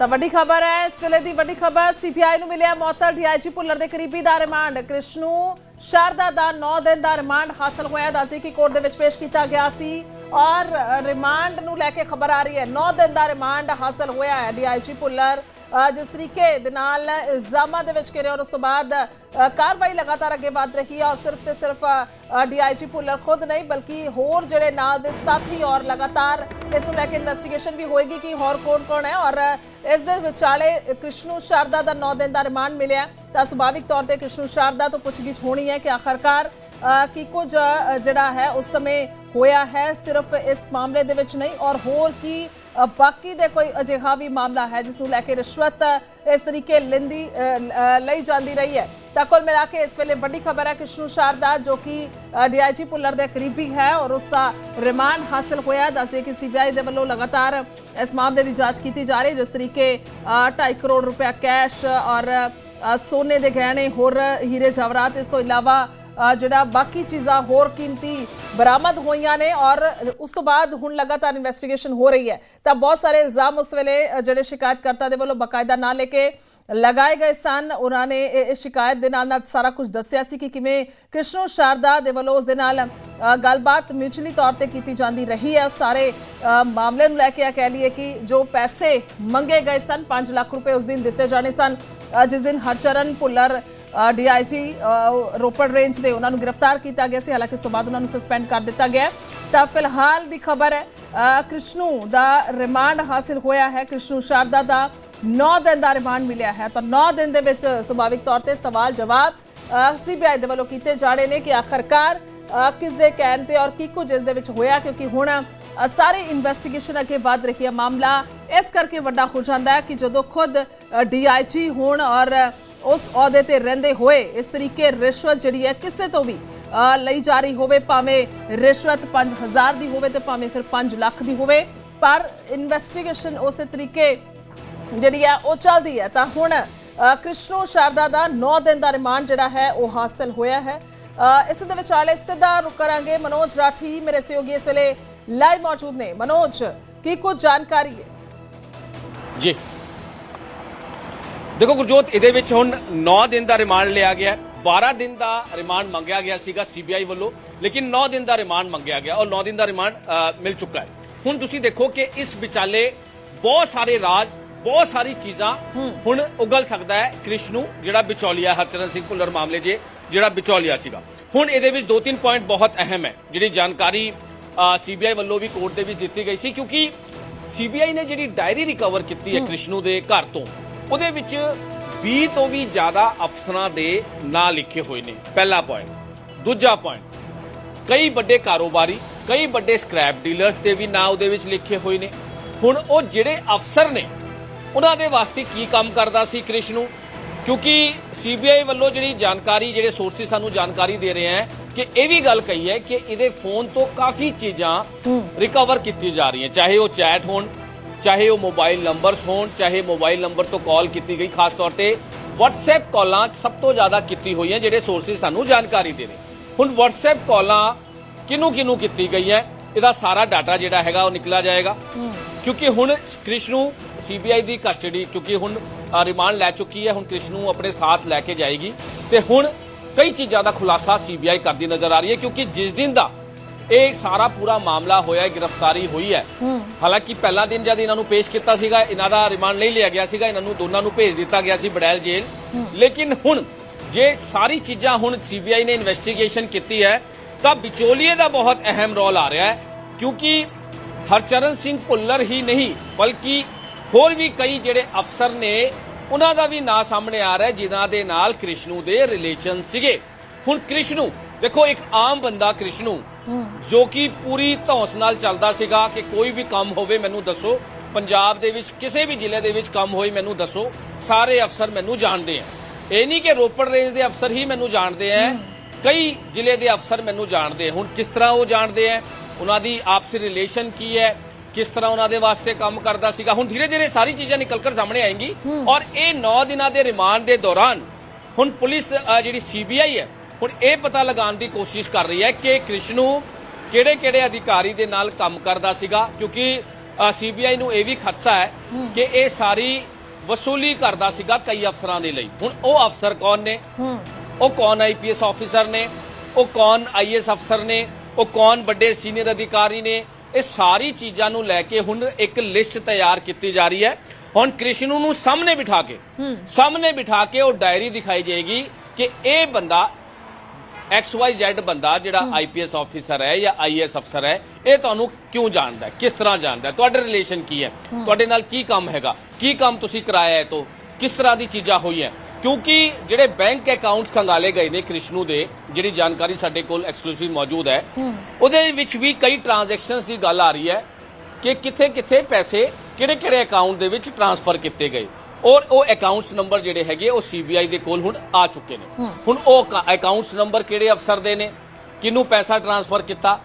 ਤਾਂ ਵੱਡੀ ਖਬਰ ਹੈ। ਇਸ ਵੇਲੇ ਦੀ ਵੱਡੀ ਖਬਰ ਸੀਬੀਆਈ ਨੂੰ ਮਿਲਿਆ ਮੌਤਲ ਡੀਆਈਜੀ ਭੁੱਲਰ ਦੇ ਕਰੀਬੀ ਦਾ ਰਿਮਾਂਡ। ਕ੍ਰਿਸ਼ਨੂ ਸ਼ਾਰਦਾ ਦਾ 9 ਦਿਨ ਦਾ ਰਿਮਾਂਡ ਹਾਸਲ ਹੋਇਆ। ਦੱਸਦੀ ਕਿ ਕੋਰਟ ਦੇ ਵਿੱਚ ਪੇਸ਼ ਕੀਤਾ ਗਿਆ ਸੀ ਔਰ ਰਿਮਾਂਡ ਨੂੰ ਲੈ ਕੇ ਖਬਰ ਆ ਰਹੀ ਹੈ। 9 ਦਿਨ ਦਾ ਰਿਮਾਂਡ ਹਾਸਲ ਹੋਇਆ ਹੈ ਡੀਆਈਜੀ ਭੁੱਲਰ। ਜਿਸ ਤਰੀਕੇ ਦੇ ਨਾਲ ਇਲਜ਼ਾਮਾਂ ਦੇ ਵਿੱਚ ਘਿਰੇ ਔਰ ਉਸ ਤੋਂ ਬਾਅਦ ਕਾਰਵਾਈ ਲਗਾਤਾਰ ਅੱਗੇ ਵਧ ਰਹੀ ਹੈ ਔਰ ਸਿਰਫ ਤੇ ਸਿਰਫ ਡੀਆਈਜੀ ਭੁੱਲਰ ਖੁਦ ਨਹੀਂ, ਬਲਕਿ ਹੋਰ ਜਿਹੜੇ ਨਾਲ ਦੇ ਸਾਥੀ ਔਰ ਲਗਾਤਾਰ ਇਸ ਨੂੰ ਲੈ ਕੇ ਇਨਵੈਸਟੀਗੇਸ਼ਨ ਵੀ ਹੋਏਗੀ ਕਿ ਹੋਰ ਕੌਣ ਕੌਣ ਹੈ ਔਰ ਇਸ ਦੇ ਵਿਚਾਲੇ ਕ੍ਰਿਸ਼ਨੂ ਸ਼ਾਰਦਾ ਦਾ 9 ਦਿਨ ਦਾ ਰਿਮਾਂਡ ਮਿਲਿਆ ਤਾਂ ਸੁਭਾਵਿਕ ਤੌਰ ਤੇ ਕ੍ਰਿਸ਼ਨੂ ਸ਼ਾਰਦਾ ਤੋਂ ਪੁੱਛਗਿੱਛ ਹੋਣੀ ਹੈ ਕਿ ਆਖਰਕਾਰ ਕੀ ਕੁਝ ਜਿਹੜਾ ਹੈ, ਉਸ ਸਮੇਂ ਹੋਇਆ ਹੈ, ਸਿਰਫ ਇਸ ਮਾਮਲੇ ਦੇ ਵਿੱਚ ਨਹੀਂ ਔਰ ਹੋਰ ਕੀ ਬਾਕੀ ਦੇ ਕੋਈ ਅਜਿਹਾ ਵੀ ਮਾਮਲਾ ਹੈ ਜਿਸ ਨੂੰ ਲੈ ਕੇ ਰਿਸ਼ਵਤ ਇਸ ਤਰੀਕੇ ਲੈਂਦੀ ਲਈ ਜਾਂਦੀ ਰਹੀ ਹੈ ਤਾਂ ਕੁੱਲ ਮਿਲਾ ਕੇ ਇਸ ਵੇਲੇ ਵੱਡੀ ਖਬਰ ਹੈ ਕ੍ਰਿਸ਼ਨੂ ਸ਼ਾਰਦਾ, ਜੋ ਕਿ ਡੀਆਈਜੀ ਭੁੱਲਰ ਦੇ ਕਰੀਬੀ ਹੈ ਔਰ ਉਸ ਦਾ ਰਿਮਾਂਡ ਹਾਸਲ ਹੋਇਆ ਹੈ। ਦੱਸਦੇ ਕਿ ਸੀਬੀਆਈ ਦੇ ਵੱਲੋਂ ਲਗਾਤਾਰ ਇਸ ਮਾਮਲੇ ਦੀ ਜਾਂਚ ਕੀਤੀ ਜਾ ਰਹੀ ਜਿਸ ਤਰੀਕੇ 2.5 ਕਰੋੜ ਰੁਪਏ ਕੈਸ਼ ਔਰ ਸੋਨੇ ਦੇ ਗਹਿਣੇ ਹੋਰ ਹੀਰੇ ਜਵਰਾਤ ਇਸ ਤੋਂ ਇਲਾਵਾ ਜਿਹੜਾ ਬਾਕੀ ਚੀਜ਼ਾਂ ਹੋਰ ਕੀਮਤੀ ਬਰਾਮਦ ਹੋਈਆਂ ਨੇ ਔਰ ਉਸ ਤੋਂ ਬਾਅਦ ਹੁਣ ਲਗਾਤਾਰ ਇਨਵੈਸਟੀਗੇਸ਼ਨ ਹੋ ਰਹੀ ਹੈ ਤਾਂ ਬਹੁਤ ਸਾਰੇ ਇਲਜ਼ਾਮ ਉਸ ਵੇਲੇ ਅ, ਜਿਹੜੇ ਸ਼ਿਕਾਇਤਕਰਤਾ ਦੇ ਵੱਲੋਂ ਬਕਾਇਦਾ ਨਾਂ ਲੈ ਕੇ ਲਗਾਏ ਗਏ ਸਨ ਉਹਨਾਂ ਨੇ ਇਹ ਇਹ ਸ਼ਿਕਾਇਤ ਦੇ ਨਾਲ ਨਾਲ ਸਾਰਾ ਕੁਝ ਦੱਸਿਆ ਸੀ ਕਿ ਕਿਵੇਂ ਕ੍ਰਿਸ਼ਨੂ ਸ਼ਾਰਦਾ ਦੇ ਵੱਲੋਂ ਉਸ ਦੇ ਨਾਲ ਅ, ਗੱਲਬਾਤ ਮਿਊਚੁਅਲੀ ਤੌਰ ਤੇ ਕੀਤੀ ਜਾਂਦੀ ਰਹੀ ਹੈ ਸਾਰੇ ਅ, ਮਾਮਲੇ ਨੂੰ ਲੈ ਕੇ ਇਹ ਕਹਿ ਲਈਏ ਕਿ ਜੋ ਪੈਸੇ ਮੰਗੇ ਗਏ ਸਨ 5 ਲੱਖ ਰੁਪਏ ਉਸ ਦਿਨ ਦਿੱਤੇ ਜਾਣੇ ਸਨ ਅ, ਜਿਸ ਦਿਨ ਹਰਚਰਨ ਭੁੱਲਰ ਡੀਆਈਜੀ ਰੋਪੜ ਰੇਂਜ ਦੇ ਉਹਨਾਂ ਨੂੰ ਗ੍ਰਿਫਤਾਰ ਕੀਤਾ ਗਿਆ ਸੀ। ਹਾਲਾਂਕਿ ਇਸ ਤੋਂ ਬਾਅਦ ਉਹਨਾਂ ਨੂੰ ਸਸਪੈਂਡ ਕਰ ਦਿੱਤਾ ਗਿਆ ਤਾਂ ਫਿਲਹਾਲ ਦੀ ਖਬਰ ਹੈ ਕ੍ਰਿਸ਼ਨੂ ਦਾ ਰਿਮਾਂਡ ਹਾਸਿਲ ਹੋਇਆ ਹੈ। ਕ੍ਰਿਸ਼ਨੂ ਸ਼ਾਰਦਾ ਦਾ 9 ਦਿਨ ਦਾ ਰਿਮਾਂਡ ਮਿਲਿਆ ਹੈ। ਤਾਂ 9 ਦਿਨ ਦੇ ਵਿੱਚ ਸੁਭਾਵਿਕ ਤੌਰ ਤੇ ਸਵਾਲ ਜਵਾਬ ਸੀਬੀਆਈ ਦੇ ਵੱਲੋਂ ਕੀਤੇ ਜਾਣੇ ਨੇ ਕਿ ਆਖਰਕਾਰ ਕਿਸ ਦੇ ਕਹਿਣ ਤੇ ਔਰ ਕੀ ਕੁਝ ਇਸ ਦੇ ਵਿੱਚ ਹੋਇਆ? ਕਿਉਂਕਿ ਹੁਣ ਅ, ਸਾਰੀ ਇਨਵੈਸਟੀਗੇਸ਼ਨ ਅੱਗੇ ਵਧ ਰਹੀ ਹੈ। ਮਾਮਲਾ ਇਸ ਕਰਕੇ ਵੱਡਾ ਹੋ ਜਾਂਦਾ ਹੈ ਕਿ ਜਦੋਂ ਖੁਦ ਡੀਆਈਜੀ ਹੋਣ ਔਰ ਉਸ ਅਹੁਦੇ ਤੇ ਰਹਿੰਦੇ ਹੋਏ ਇਸ ਤਰੀਕੇ ਰਿਸ਼ਵਤ ਜਿਹੜੀ ਹੈ ਕਿਸੇ ਤੋਂ ਵੀ ਲਈ ਜਾ ਰਹੀ ਹੋਵੇ ਭਾਵੇਂ ਰਿਸ਼ਵਤ 5000 ਦੀ ਹੋਵੇ ਤੇ ਭਾਵੇਂ ਫਿਰ 5 ਲੱਖ ਦੀ ਹੋਵੇ ਪਰ ਇਨਵੈਸਟੀਗੇਸ਼ਨ ਉਸੇ ਤਰੀਕੇ ਜਿਹੜੀ ਹੈ ਉਹ ਚੱਲਦੀ ਹੈ। ਤਾਂ ਹੁਣ ਅ, ਕ੍ਰਿਸ਼ਨੋ ਸ਼ਾਰਦਾ ਦਾ 9 ਦਿਨ ਦਾ ਰਿਮਾਂਡ ਜਿਹੜਾ ਹੈ ਉਹ ਹਾਸਲ ਹੋਇਆ ਹੈ। ਅ, ਇਸ ਦੇ ਵਿਚਾਲੇ ਸਿੱਧਾ ਰੁਕ ਕਰਾਂਗੇ ਮਨੋਜ ਰਾਠੀ ਮੇਰੇ ਸਹਿਯੋਗੀ ਇਸ ਵੇਲੇ ਲਾਈਵ ਮੌਜੂਦ ਨੇ। ਮਨੋਜ ਕੀ ਕੁਝ ਜਾਣਕਾਰੀ ਹੈ? ਜੀ ਦੇਖੋ ਗੁਰਜੋਤ ਇਹਦੇ ਵਿੱਚ ਹੁਣ 9 ਦਿਨ ਦਾ ਰਿਮਾਂਡ ਲਿਆ ਗਿਆ ਹੈ। 12 ਦਿਨ ਦਾ ਰਿਮਾਂਡ ਮੰਗਿਆ ਗਿਆ ਸੀਗਾ ਸੀਬੀਆਈ ਵੱਲੋਂ ਲੇਕਿਨ 9 ਦਿਨ ਦਾ ਰਿਮਾਂਡ ਮੰਗਿਆ ਗਿਆ ਔਰ 9 ਦਿਨ ਦਾ ਰਿਮਾਂਡ ਮਿਲ ਚੁੱਕਾ ਹੈ। ਹੁਣ ਤੁਸੀਂ ਦੇਖੋ ਕਿ ਇਸ ਵਿਚਾਲੇ ਬਹੁਤ ਸਾਰੇ ਰਾਜ ਬਹੁਤ ਸਾਰੀ ਚੀਜ਼ਾਂ ਹੁਣ ਉਗਲ ਸਕਦਾ ਹੈ ਕ੍ਰਿਸ਼ਨੂ ਜਿਹੜਾ ਵਿਚੌਲੀਆ ਹਰਚਰਨ ਸਿੰਘ ਭੁੱਲਰ ਮਾਮਲੇ 'ਚ ਜਿਹੜਾ ਵਿਚੌਲੀਆ ਸੀਗਾ। ਹੁਣ ਇਹਦੇ ਵਿੱਚ ਦੋ ਤਿੰਨ ਪੁਆਇੰਟ ਬਹੁਤ ਅਹਿਮ ਹੈ ਜਿਹੜੀ ਜਾਣਕਾਰੀ ਸੀਬੀਆਈ ਵੱਲੋਂ ਵੀ ਕੋਰਟ ਦੇ ਵਿੱਚ ਦਿੱਤੀ ਗਈ ਸੀ ਕਿਉਂਕਿ ਸੀਬੀਆਈ ਨੇ ਜਿਹੜੀ ਡਾਇਰੀ ਰਿਕਵਰ ਕੀਤੀ ਹੈ ਕ੍ਰਿਸ਼ਨੂ ਦੇ ਘਰ ਤੋਂ ਉਹਦੇ ਵਿੱਚ 20 ਤੋਂ ਵੀ ਜ਼ਿਆਦਾ ਅਫਸਰਾਂ ਦੇ ਨਾਂ ਲਿਖੇ ਹੋਏ ਨੇ। ਪਹਿਲਾ ਪੁਆਇੰਟ ਦੂਜਾ ਪੁਆਇੰਟ ਕਈ ਵੱਡੇ ਕਾਰੋਬਾਰੀ ਕਈ ਵੱਡੇ ਸਕ੍ਰੈਪ ਡੀਲਰਸ ਦੇ ਵੀ ਨਾਂ ਉਹਦੇ ਵਿੱਚ ਲਿਖੇ ਹੋਏ ਨੇ। ਹੁਣ ਉਹ ਜਿਹੜੇ ਅਫਸਰ ਨੇ ਉਹਨਾਂ ਦੇ ਵਾਸਤੇ ਕੀ ਕੰਮ ਕਰਦਾ ਸੀ ਕ੍ਰਿਸ਼ਨੂ ਕਿਉਂਕਿ ਸੀਬੀਆਈ ਵੱਲੋਂ ਜਿਹੜੀ ਜਾਣਕਾਰੀ ਜਿਹੜੇ ਸੋਰਸਿਸ ਸਾਨੂੰ ਜਾਣਕਾਰੀ ਦੇ ਰਹੇ ਹੈ ਕਿ ਇਹ ਵੀ ਗੱਲ ਕਹੀ ਹੈ ਕਿ ਇਹਦੇ ਫੋਨ ਤੋਂ ਕਾਫੀ ਚੀਜ਼ਾਂ ਰਿਕਵਰ ਕੀਤੀ ਜਾ ਰਹੀਆਂ। ਚਾਹੇ ਉਹ ਚੈਟ ਹੋਣ ਚਾਹੇ ਉਹ ਮੋਬਾਈਲ ਨੰਬਰਸ ਹੋਣ ਚਾਹੇ ਮੋਬਾਈਲ ਨੰਬਰ ਤੋਂ ਕਾਲ ਕੀਤੀ ਗਈ ਖਾਸ ਤੌਰ ਤੇ WhatsApp ਕਾਲਾਂ ਸਭ ਤੋਂ ਜ਼ਿਆਦਾ ਕੀਤੀ ਹੋਈਆਂ ਜਿਹੜੇ ਸੋਰਸਿਸ ਸਾਨੂੰ ਜਾਣਕਾਰੀ ਦੇ ਰਹੇ ਹੁਣ WhatsApp ਕਾਲਾਂ ਕਿਹਨੂੰ ਕਿਹਨੂੰ ਕੀਤੀ ਗਈ ਹੈ ਇਹਦਾ ਸਾਰਾ ਡਾਟਾ ਜਿਹੜਾ ਹੈਗਾ ਉਹ ਨਿਕਲਾ ਜਾਏਗਾ। ਕਿਉਂਕਿ ਹੁਣ ਕ੍ਰਿਸ਼ਨੂ ਸੀਬੀਆਈ ਦੀ ਕਸਟਡੀ ਕਿਉਂਕਿ ਹੁਣ ਰਿਮਾਂਡ ਲੈ ਚੁੱਕੀ ਹੈ ਹੁਣ ਕ੍ਰਿਸ਼ਨੂ ਆਪਣੇ ਸਾਥ ਲੈ ਕੇ ਜਾਏਗੀ। ਤੇ ਹੁਣ ਕਈ ਚੀਜ਼ਾਂ ਦਾ ਖੁਲਾਸਾ ਸੀਬੀਆਈ ਕਰਦੀ ਨਜ਼ਰ ਆ ਰਹੀ ਹੈ ਕਿਉਂਕਿ ਜਿਸ ਦਿਨ ਦਾ ਇਹ ਸਾਰਾ ਪੂਰਾ ਮਾਮਲਾ ਹੋਇਆ ਹੈ ਗ੍ਰਿਫਤਾਰੀ ਹੋਈ ਹੈ। ਹਾਲਾਂਕਿ ਪਹਿਲਾ ਦਿਨ ਜਦ ਇਹਨਾਂ ਨੂੰ ਪੇਸ਼ ਕੀਤਾ ਸੀਗਾ ਇਹਨਾਂ ਦਾ ਰਿਮਾਂਡ ਨਹੀਂ ਲਿਆ ਗਿਆ ਸੀਗਾ ਇਹਨਾਂ ਨੂੰ ਦੋਨਾਂ ਨੂੰ ਭੇਜ ਦਿੱਤਾ ਗਿਆ ਸੀ ਬੜੈਲ ਜੇਲ੍ਹ। ਲੇਕਿਨ ਹੁਣ ਜੇ ਸਾਰੀ ਚੀਜ਼ਾਂ ਹੁਣ ਸੀਬੀਆਈ ਨੇ ਇਨਵੈਸਟੀਗੇਸ਼ਨ ਕੀਤੀ ਹੈ ਤਾਂ ਵਿਚੋਲੀਏ ਦਾ ਬਹੁਤ ਅਹਿਮ ਰੋਲ ਆ ਰਿਹਾ ਹੈ ਕਿਉਂਕਿ ਹਰਚਰਨ ਸਿੰਘ ਭੁੱਲਰ ਹੀ ਨਹੀਂ ਬਲਕਿ ਹੋਰ ਵੀ ਕਈ ਜਿਹੜੇ ਅਫਸਰ ਨੇ ਉਹਨਾਂ ਦਾ ਵੀ ਨਾਂ ਸਾਹਮਣੇ ਆ ਰਿਹਾ ਜਿਨ੍ਹਾਂ ਦੇ ਨਾਲ ਕ੍ਰਿਸ਼ਨੂ ਦੇ ਰਿਲੇਸ਼ਨ ਸੀਗੇ। ਹੁਣ ਕ੍ਰਿਸ਼ਨੂ ਦੇਖੋ ਇੱਕ ਆਮ ਬੰਦਾ ਕ੍ਰਿਸ਼ਨੂ ਜੋ ਕਿ ਪੂਰੀ ਧੌਂਸ ਨਾਲ ਚੱਲਦਾ ਸੀਗਾ ਕਿ ਕੋਈ ਵੀ ਕੰਮ ਹੋਵੇ ਮੈਨੂੰ ਦੱਸੋ। ਪੰਜਾਬ ਦੇ ਵਿੱਚ ਕਿਸੇ ਵੀ ਜ਼ਿਲ੍ਹੇ ਦੇ ਵਿੱਚ ਕੰਮ ਹੋਈ ਮੈਨੂੰ ਦੱਸੋ। ਸਾਰੇ ਅਫਸਰ ਮੈਨੂੰ ਜਾਣਦੇ ਆ। ਇਹ ਨਹੀਂ ਕਿ ਰੋਪੜ ਰੇਂਜ ਦੇ ਅਫਸਰ ਹੀ ਮੈਨੂੰ ਜਾਣਦੇ ਆ। ਕਈ ਜ਼ਿਲ੍ਹੇ ਦੇ ਅਫਸਰ ਮੈਨੂੰ ਜਾਣਦੇ ਆ। ਹੁਣ ਕਿਸ ਤਰ੍ਹਾਂ ਉਹ ਜਾਣਦੇ ਆ? ਉਹਨਾਂ ਦੀ ਆਪਸੀ ਰਿਲੇਸ਼ਨ ਕੀ ਹੈ? ਕਿਸ ਤਰ੍ਹਾਂ ਉਹਨਾਂ ਦੇ ਵਾਸਤੇ ਕੰਮ ਕਰਦਾ ਸੀਗਾ? ਹੁਣ ਧੀਰੇ ਧੀਰੇ ਸਾਰੀ ਚੀਜ਼ਾਂ ਨਿਕਲ ਕਰ ਸਾਹਮਣੇ ਆਏਂਗੀ। ਔਰ ਇਹ 9 ਦਿਨਾਂ ਦੇ ਰਿਮਾਂਡ ਦੇ ਦੌਰਾਨ ਹੁਣ ਪੁਲਿਸ ਜਿਹੜੀ ਸੀਬੀਆਈ ਹੈ ਹੁਣ ਇਹ ਪਤਾ ਲਗਾਉਣ ਦੀ ਕੋਸ਼ਿਸ਼ ਕਰ ਰਹੀ ਹੈ ਕਿ ਕ੍ਰਿਸ਼ਨੂ ਕਿਹੜੇ ਕਿਹੜੇ ਅਧਿਕਾਰੀ ਦੇ ਨਾਲ ਕੰਮ ਕਰਦਾ ਸੀਗਾ ਕਿਉਂਕਿ ਸੀਬੀਆਈ ਨੂੰ ਇਹ ਵੀ ਖਦਸ਼ਾ ਹੈ ਕਿ ਇਹ ਸਾਰੀ ਵਸੂਲੀ ਕਰਦਾ ਸੀਗਾ ਕਈ ਅਫਸਰਾਂ ਦੇ ਲਈ। ਹੁਣ ਉਹ ਅਫਸਰ ਕੌਣ ਨੇ? ਉਹ ਕੌਣ ਆਈਪੀਐਸ ਆਫੀਸਰ ਨੇ? ਉਹ ਕੌਣ ਆਈਐਸ ਅਫਸਰ ਨੇ? ਉਹ ਕੌਣ ਵੱਡੇ ਸੀਨੀਅਰ ਅਧਿਕਾਰੀ ਨੇ? ਇਹ ਸਾਰੀ ਚੀਜ਼ਾਂ ਨੂੰ ਲੈ ਕੇ ਹੁਣ ਇੱਕ ਲਿਸਟ ਤਿਆਰ ਕੀਤੀ ਜਾ ਰਹੀ ਹੈ। ਹੁਣ ਕ੍ਰਿਸ਼ਨੂ ਨੂੰ ਸਾਹਮਣੇ ਬਿਠਾ ਕੇ ਸਾਹਮਣੇ ਬਿਠਾ ਕੇ ਉਹ ਡਾਇਰੀ ਦਿਖਾਈ ਜਾਏਗੀ ਕਿ ਇਹ ਬੰਦਾ XYZ ਬੰਦਾ ਜਿਹੜਾ ਆਈਪੀਐਸ ਆਫੀਸਰ ਹੈ ਜਾਂ ਆਈਐਸ ਅਫਸਰ ਹੈ ਇਹ ਤੁਹਾਨੂੰ ਕਿਉਂ ਜਾਣਦਾ ਹੈ? ਕਿਸ ਤਰ੍ਹਾਂ ਜਾਣਦਾ ਹੈ? ਤੁਹਾਡੇ ਰਿਲੇਸ਼ਨ ਕੀ ਹੈ? ਤੁਹਾਡੇ ਨਾਲ ਕੀ ਕੰਮ ਹੈਗਾ? ਕੀ ਕੰਮ ਤੁਸੀਂ ਕਰਾਇਆ ਹੈ ਤੋਂ? ਕਿਸ ਤਰ੍ਹਾਂ ਦੀ ਚੀਜ਼ਾਂ ਹੋਈਆਂ? ਕਿਉਂਕਿ ਜਿਹੜੇ ਬੈਂਕ ਅਕਾਊਂਟਸ ਖੰਗਾਲੇ ਗਏ ਨੇ ਕ੍ਰਿਸ਼ਨੂ ਦੇ ਜਿਹੜੀ ਜਾਣਕਾਰੀ ਸਾਡੇ ਕੋਲ ਐਕਸਕਲੂਸਿਵ ਮੌਜੂਦ ਹੈ ਉਹਦੇ ਵਿੱਚ ਵੀ ਕਈ ਟ੍ਰਾਂਜੈਕਸ਼ਨਸ ਦੀ ਗੱਲ ਆ ਰਹੀ ਹੈ ਕਿ ਕਿੱਥੇ ਕਿੱਥੇ ਪੈਸੇ ਕਿਹੜੇ ਕਿਹੜੇ ਅਕਾਊਂਟ ਦੇ ਵਿੱਚ ਟ੍ਰਾਂਸਫਰ ਕੀਤੇ ਗਏ। ਔਰ ਉਹ ਅਕਾਊਂਟਸ ਨੰਬਰ ਜਿਹੜੇ ਹੈਗੇ ਉਹ ਸੀਬੀਆਈ ਦੇ ਕੋਲ ਹੁਣ ਆ ਚੁੱਕੇ ਨੇ। ਹੁਣ ਉਹ ਅਕਾਊਂਟਸ ਨੰਬਰ ਕਿਹੜੇ ਅਫਸਰ ਦੇ ਨੇ? ਕਿਹਨੂੰ ਪੈਸਾ ਟ੍ਰਾਂਸਫਰ ਕੀਤਾ?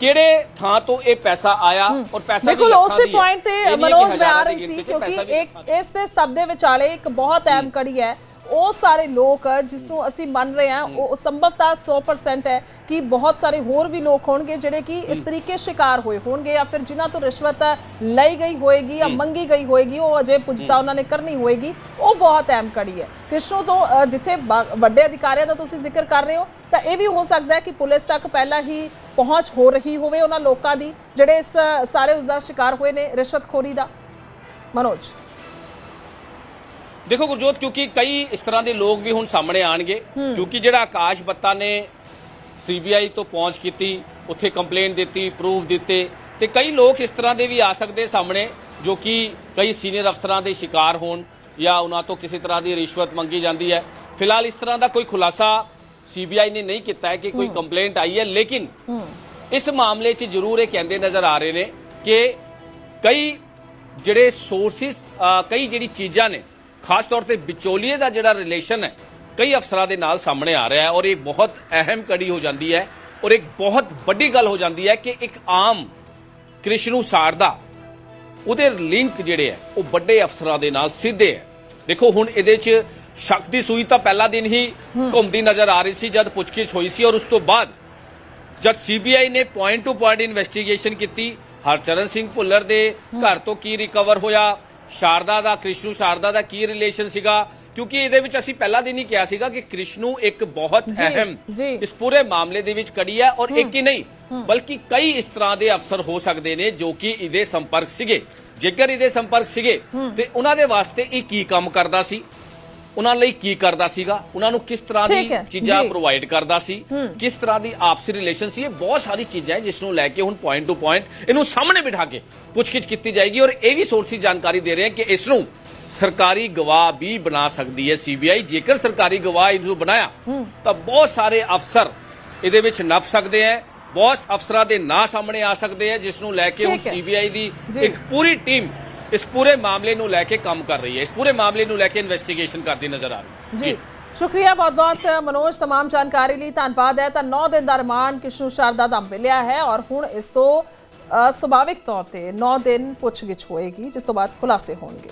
ਕਿਹੜੇ ਥਾਂ ਤੋਂ ਇਹ ਪੈਸਾ ਆਇਆ ਔਰ ਪੈਸਾ ਬਿਲਕੁਲ ਉਸੇ। ਪੁਆਇੰਟ ਤੇ ਮਨੋਜ ਮੈਂ ਆ ਰਹੀ ਸੀ ਕਿਉਂਕਿ ਇੱਕ ਇਸ ਦੇ ਸਭ ਦੇ ਵਿਚਾਲੇ ਇੱਕ ਬਹੁਤ ਅਹਿਮ ਕੜੀ ਹੈ। ਉਹ ਸਾਰੇ ਲੋਕ ਜਿਸ ਨੂੰ ਅਸੀਂ ਮੰਨ ਰਹੇ ਹਾਂ ਉਹ ਸੰਭਵਤਾ 100% ਹੈ ਕਿ ਬਹੁਤ ਸਾਰੇ ਹੋਰ ਵੀ ਲੋਕ ਹੋਣਗੇ ਜਿਹੜੇ ਕਿ ਇਸ ਤਰੀਕੇ ਸ਼ਿਕਾਰ ਹੋਏ ਹੋਣਗੇ ਜਾਂ ਫਿਰ ਜਿਨ੍ਹਾਂ ਤੋਂ ਰਿਸ਼ਵਤ ਲਈ ਗਈ ਹੋਏਗੀ ਜਾਂ ਮੰਗੀ ਗਈ ਹੋਏਗੀ ਉਹ ਅਜੇ ਪੁੱਛਤਾ ਉਹਨਾਂ ਨੇ ਕਰਨੀ ਹੋਏਗੀ ਉਹ ਬਹੁਤ ਅਹਿਮ ਕੜੀ ਹੈ। ਕ੍ਰਿਸ਼ਨੂ ਤੋਂ ਜਿੱਥੇ ਵੱਡੇ ਅਧਿਕਾਰੀਆਂ ਦਾ ਤੁਸੀਂ ਜ਼ਿਕਰ ਕਰ ਰਹੇ ਹੋ ਤਾਂ ਇਹ ਵੀ ਹੋ ਸਕਦਾ ਹੈ ਕਿ ਪੁਲਿਸ ਤੱਕ ਪਹਿਲਾਂ ਹੀ ਪਹੁੰਚ ਹੋ ਰਹੀ ਹੋਵੇ ਉਹਨਾਂ ਲੋਕਾਂ ਦੀ ਜਿਹੜੇ ਇਸ ਸਾਰੇ ਉਸ ਦਾ ਸ਼ਿਕਾਰ ਹੋਏ ਨੇ ਰਿਸ਼ਵਤਖੋਰੀ ਦਾ। ਮਨੋਜ। ਦੇਖੋ ਗੁਰਜੋਤ ਕਿਉਂਕਿ ਕਈ ਇਸ ਤਰ੍ਹਾਂ ਦੇ ਲੋਕ ਵੀ ਹੁਣ ਸਾਹਮਣੇ ਆਣਗੇ ਕਿਉਂਕਿ ਜਿਹੜਾ ਆਕਾਸ਼ ਬੱਤਾ ਨੇ ਸੀਬੀਆਈ ਤੋਂ ਪਹੁੰਚ ਕੀਤੀ ਉੱਥੇ ਕੰਪਲੇਂਟ ਦਿੱਤੀ ਪ੍ਰੂਫ ਦਿੱਤੇ ਤੇ ਕਈ ਲੋਕ ਇਸ ਤਰ੍ਹਾਂ ਦੇ ਵੀ ਆ ਸਕਦੇ ਸਾਹਮਣੇ ਜੋ ਕਿ ਕਈ ਸੀਨੀਅਰ ਅਫਸਰਾਂ ਦੇ ਸ਼ਿਕਾਰ ਹੋਣ ਜਾਂ ਉਹਨਾਂ ਤੋਂ ਕਿਸੇ ਤਰ੍ਹਾਂ ਦੀ ਰਿਸ਼ਵਤ ਮੰਗੀ ਜਾਂਦੀ ਹੈ। ਫਿਲਹਾਲ ਇਸ ਤਰ੍ਹਾਂ ਦਾ ਕੋਈ ਖੁਲਾਸਾ ਸੀਬੀਆਈ ਨੇ ਨਹੀਂ ਕੀਤਾ ਹੈ ਕਿ ਕੋਈ ਕੰਪਲੇਂਟ ਆਈ ਹੈ ਲੇਕਿਨ ਇਸ ਮਾਮਲੇ 'ਚ ਜ਼ਰੂਰ ਇਹ ਕਹਿੰਦੇ ਨਜ਼ਰ ਆ ਰਹੇ ਨੇ ਕਿ ਕਈ ਜਿਹੜੇ ਸੋਰਸਿਸ ਕਈ ਜਿਹੜੀ ਚੀਜ਼ਾਂ ਨੇ ਖਾਸ ਤੌਰ ਤੇ ਵਿਚੋਲੀਏ ਦਾ ਜਿਹੜਾ ਰਿਲੇਸ਼ਨ ਹੈ ਕਈ ਅਫਸਰਾਂ ਦੇ ਨਾਲ ਸਾਹਮਣੇ ਆ ਰਿਹਾ ਹੈ ਔਰ ਇਹ ਬਹੁਤ ਅਹਿਮ ਕੜੀ ਹੋ ਜਾਂਦੀ ਹੈ ਔਰ ਇੱਕ ਬਹੁਤ ਵੱਡੀ ਗੱਲ ਹੋ ਜਾਂਦੀ ਹੈ ਕਿ ਇੱਕ ਆਮ ਕ੍ਰਿਸ਼ਨੂ ਸਾਰਦਾ ਉਹਦੇ ਲਿੰਕ ਜਿਹੜੇ ਹੈ ਉਹ ਵੱਡੇ ਅਫਸਰਾਂ ਦੇ ਨਾਲ ਸਿੱਧੇ ਹੈ। ਦੇਖੋ ਹੁਣ ਇਹਦੇ 'ਚ ਸ਼ੱਕ ਦੀ ਸੂਈ ਤਾਂ ਪਹਿਲਾ ਦਿਨ ਹੀ ਘੁੰਮਦੀ ਨਜ਼ਰ ਆ ਰਹੀ ਸੀ ਜਦ ਪੁੱਛਗਿੱਛ ਹੋਈ ਸੀ ਔਰ ਉਸ ਤੋਂ ਬਾਅਦ ਜਦ ਸੀਬੀਆਈ ਨੇ ਪੁਆਇੰਟ ਟੂ ਪੁਆਇੰਟ ਇਨਵੈਸਟੀਗੇਸ਼ਨ ਕੀਤੀ ਹਰਚਰਨ ਸਿੰਘ ਭੁੱਲਰ ਦੇ ਘਰ ਤੋਂ ਕੀ ਰਿਕਵਰ ਹੋਇਆ ਸ਼ਾਰਦਾ ਦਾ ਕ੍ਰਿਸ਼ਨੂ ਸ਼ਾਰਦਾ ਦਾ ਕੀ ਰਿਲੇਸ਼ਨ ਸੀਗਾ? ਕਿਉਂਕਿ ਇਹਦੇ ਵਿੱਚ ਅਸੀਂ ਪਹਿਲਾ ਦਿਨ ਹੀ ਕਿਹਾ ਸੀਗਾ ਕਿ ਕ੍ਰਿਸ਼ਨੂ ਇੱਕ ਬਹੁਤ ਅਹਿਮ। ਇਸ ਪੂਰੇ ਮਾਮਲੇ ਦੇ ਵਿੱਚ ਕੜੀ ਹੈ ਔਰ ਇੱਕ ਹੀ ਨਹੀਂ ਬਲਕਿ ਕਈ ਇਸ ਤਰ੍ਹਾਂ ਦੇ ਅਫਸਰ ਹੋ ਸਕਦੇ ਨੇ ਜੋ ਕਿ ਇਹਦੇ ਸੰਪਰਕ ਸੀਗੇ। ਜੇਕਰ ਇਹਦੇ ਸੰਪਰਕ ਸੀਗੇ ਤੇ ਉਹਨਾਂ ਦੇ ਵਾਸਤੇ ਇਹ ਕੀ ਕੰਮ ਕਰਦਾ ਸੀ? ਉਹਨਾਂ ਲਈ ਕੀ ਕਰਦਾ ਸੀਗਾ? ਉਹਨਾਂ ਨੂੰ ਕਿਸ ਤਰ੍ਹਾਂ ਦੀ ਚੀਜ਼ਾਂ। ਪ੍ਰੋਵਾਈਡ ਕਰਦਾ ਸੀ? ਕਿਸ ਤਰ੍ਹਾਂ ਦੀ ਆਪਸੀ ਰਿਲੇਸ਼ਨ ਸੀ? ਇਹ ਬਹੁਤ ਸਾਰੀ ਚੀਜ਼ਾਂ ਹੈ ਜਿਸ ਨੂੰ ਲੈ ਕੇ ਹੁਣ ਪੁਆਇੰਟ ਟੂ ਪੁਆਇੰਟ ਇਹਨੂੰ ਸਾਹਮਣੇ ਬਿਠਾ ਕੇ ਪੁੱਛਗਿੱਛ ਕੀਤੀ ਜਾਏਗੀ ਔਰ ਇਹ ਵੀ ਸੋਰਸੀ ਜਾਣਕਾਰੀ ਦੇ ਰਹੇ ਹਨ ਕਿ ਇਸ ਨੂੰ ਸਰਕਾਰੀ ਗਵਾਹ ਵੀ ਬਣਾ ਸਕਦੀ ਹੈ ਸੀਬੀਆਈ ਜੇਕਰ ਸਰਕਾਰੀ ਗਵਾਹ ਇਸ ਨੂੰ ਬਣਾਇਆ ਤਾਂ ਬਹੁਤ ਸਾਰੇ ਅਫਸਰ ਇਹਦੇ ਵਿੱਚ ਨੱਪ ਸਕਦੇ ਹੈ। ਬਹੁਤ ਅਫਸਰਾਂ ਦੇ ਨਾਂ ਸਾਹਮਣੇ ਆ ਸਕਦੇ ਹੈ ਜਿਸ ਨੂੰ ਲੈ ਕੇ ਹੁਣ। ਸੀਬੀਆਈ ਦੀ। ਇੱਕ ਪੂਰੀ ਟੀਮ ਇਸ ਪੂਰੇ ਮਾਮਲੇ ਨੂੰ ਲੈ ਕੇ ਕੰਮ ਕਰ ਰਹੀ ਹੈ ਇਸ ਪੂਰੇ ਮਾਮਲੇ ਨੂੰ ਲੈ ਕੇ ਇਨਵੈਸਟੀਗੇਸ਼ਨ ਕਰਦੀ ਨਜ਼ਰ ਆ ਰਹੀ ਹੈ ਜੀ ਸ਼ੁਕਰੀਆ ਬਹੁਤ ਬਹੁਤ ਮਨੋਜ तमाम ਜਾਣਕਾਰੀ ਲਈ ਧੰਨਵਾਦ ਹੈ ਤਾਂ 9 ਦਿਨ ਦਾ ਰਿਮਾਂਡ ਕਿਸ਼ਨੂ ਸ਼ਾਰਦਾ ਦਾ ਮਿਲਿਆ ਹੈ ਔਰ ਹੁਣ ਇਸ ਤੋਂ ਅ, ਸੁਭਾਵਿਕ ਤੌਰ ਤੇ 9 ਦਿਨ ਪੁੱਛਗਿੱਛ ਹੋਏਗੀ ਜਿਸ ਤੋਂ ਬਾਅਦ ਖੁਲਾਸੇ ਹੋਣਗੇ